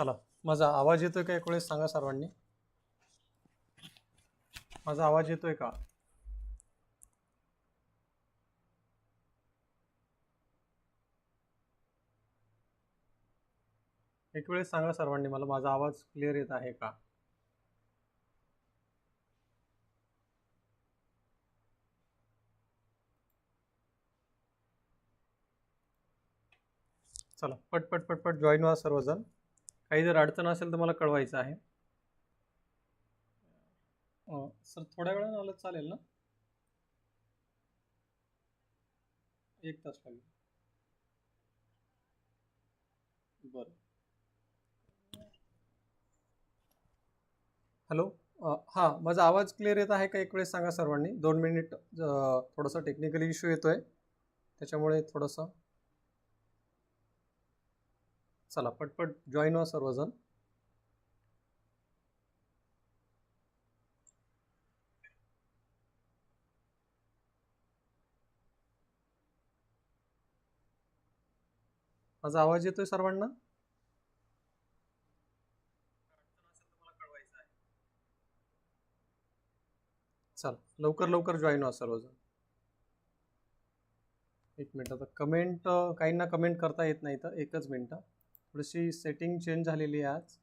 चला माझा आवाज येतोय का एक वेळेस सांगा सर्वांनी. माझा आवाज येतोय का? एक वेळेस सांगा सर्वांनी मला माझा आवाज क्लिअर येत आहे का? चला पट पट पट पट जॉईन व्हा सर्वजण. काही जर अडचण असेल तर मला कळवायचं आहे. सर थोड्या वेळानं आलं चालेल ना? एक तास लागेल. बरं. हॅलो? हां माझा आवाज क्लिअर येत आहे का एक वेळेस सांगा सर्वांनी? दोन मिनिट थोडंसं थोडासा टेक्निकली इश्यू आहे त्याच्यामुळे थोडंसं चला पटपट जॉईन व्हा हो सर्वजण. माझा आवाज येतोय सर्वांना? चल लवकर लवकर जॉईन व्हा हो सर्वजण. एक मिनिट आता कमेंट काहींना कमेंट करता येत नाही तर एकच मिनिट. थोडीशी सेटिंग चेंज झालेली आहे आज.